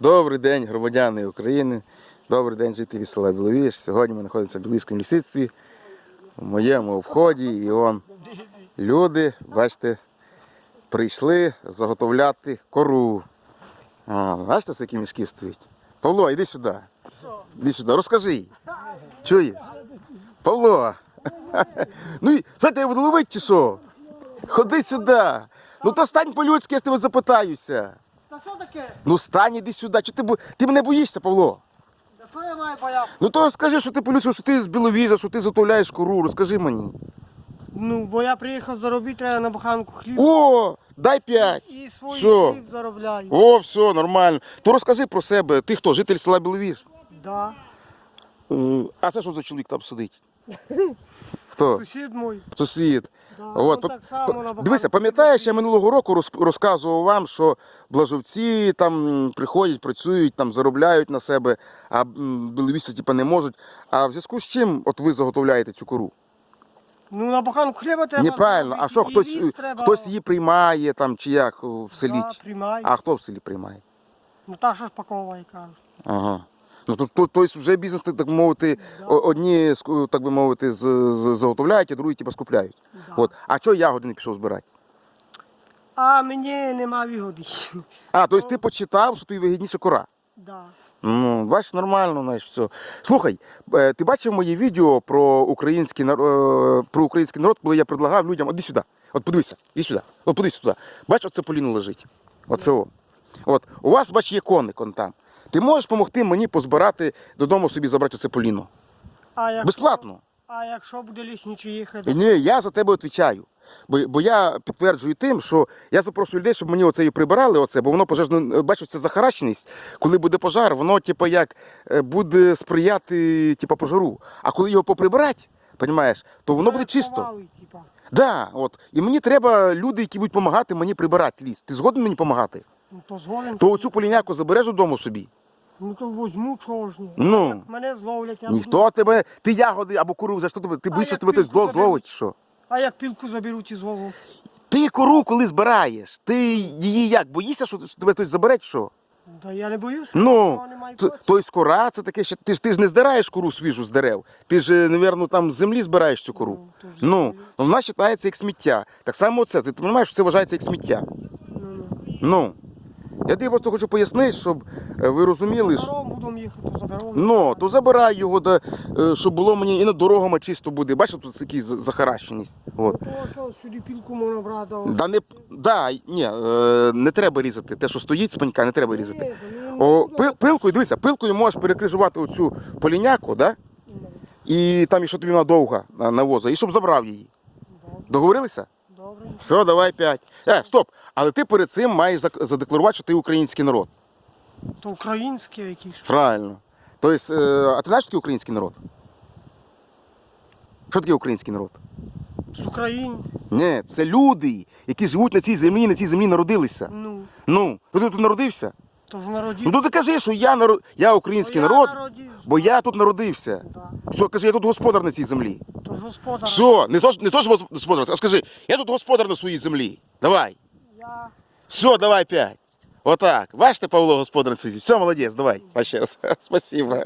Добрий день, громадяни України. Добрий день, жителі села Біловіж. Сьогодні ми знаходимося в Білівському лісництві, в моєму вході. І он люди, бачите, прийшли заготовляти кору. А, бачите, які мішки стоїть? Павло, іди сюди. Іди сюди, розкажи. Чуєш? Павло. Ну і що я буду ловити чи що? Ходи сюди. Ну то стань по-людськи, я з тебе запитаюся. Та що таке? Ну стань іди сюди. Чи ти, бо- ти мене боїшся, Павло? Та що я маю боятися? Ну то скажи, що ти по-людськи, що ти з біловіжа, що ти затовляєш кору, розкажи мені. Ну, бо я приїхав заробити, треба на буханку хліб. О, дай п'ять. І свій Що? хліб заробляю. О, все, нормально. То розкажи про себе. Ти хто, житель села Біловіж? Да. Е, А це що за чоловік там сидить? Хто? Сусід мій. Сусід. Да. От, так само на Дивися, пам'ятаєш, я минулого року роз- розказував вам, що блажовці там приходять, працюють, там заробляють на себе, а м, типу, не можуть. А в зв'язку з чим от ви заготовляєте цю кору? Ну, на буханку хліба треба Неправильно. А що хтось, треба. хтось її приймає там чи як в селі? Да, приймай. А хто в селі приймає? Ну, та що ж паковує, кажуть. Ага. Ну то, то, тобто вже бізнес, так мовити, одні ск- так би мовити, заготовляють, а другі типу, скупляють. Да. От. А чого ягоди не пішов збирати? А мені нема вигоди. А, тобто ти почитав, що тобі вигідніше кора. да. Ну, бачиш, нормально, знаєш, все. Слухай, е, ти бачив моє відео про український народ, про український народ, коли я предлагав людям, іди сюди, от подивися, іди сюди, от подивися сюди. Бач, оце поліно лежить. Оце о. От, у вас, бач, є коник он там. Ти можеш допомогти мені позбирати додому собі забрати оце поліно. А якщо, Безплатно. А якщо буде лісничий їхати? Ні, я за тебе відповідаю. Бо, бо я підтверджую тим, що я запрошую людей, щоб мені оце і прибирали, оце, бо воно пожежно, бачу, це захаращеність. Коли буде пожар, воно типу, як е, буде сприяти типу, пожару. А коли його поприбирати, розумієш, то воно буде чисто. Типа. Да, от. І мені треба люди, які будуть допомагати мені прибирати ліс. Ти згоден мені допомагати? Ну, то згоден. То оцю поліняку забереш додому собі. Ну, то возьму чого ж ні. Ну. Як мене зловлять, я Ніхто тебе, ти ягоди або куру, за що тебе, ти А боїшся, як тебе хтось пілку зло- заберуть? зловить, чи що? А як пілку заберуть із голову? Ти кору коли збираєш, ти її як? Боїшся, що, що тебе хтось забере, чи що? Та я не боюся. Ну, що немає це, проти. тобто кора, це таке, що ти ж ти ж не здираєш кору свіжу з дерев. Ти ж, напевно, там з землі збираєш цю кору. Ну, то ж Ну, ну, вона вважається як сміття. Так само це. Ти розумієш, що це вважається як сміття. Ну, ну. Ну. Я тобі просто хочу пояснити, щоб е, ви розуміли, що. Будемо їхати, заберемо. Ну, то забирай його, да, е, щоб було мені і на дорогами чисто буде. Бачиш, тут якісь захаращеність. От. То що сюди пілку можна брати. а Да, не, да, ні, е, не треба різати. Те, що стоїть з пенька, не треба різати. Ну, О, ну, пил, пилкою, дивися, пилкою можеш перекрижувати оцю поліняку, да? ну, і там, якщо тобі вона довга на- навоза, і щоб забрав її. Договорилися? Все, давай п'ять. Е, стоп. Але ти перед цим маєш задекларувати, що ти український народ. То український якийсь. Правильно. Тобто, е, а ти знаєш, що таке український народ? Що таке український народ? З України. Ні, це люди, які живуть на цій землі, на цій землі народилися. Ну, Ну, ти тут народився? То ж народів. Ну то ти кажи, що я народ, я український Бо я народ, народився. бо я тут народився. Да. Все, кажи, я тут господар на цій землі. Тож господар. Все, не то, ж- не то що господар, а скажи, я тут господар на своїй землі. Давай. Я Все, давай п'ять. Отак. Бачите, Павло, господар на своїй землі. Все, молодець, давай. Ще раз. Спасибо.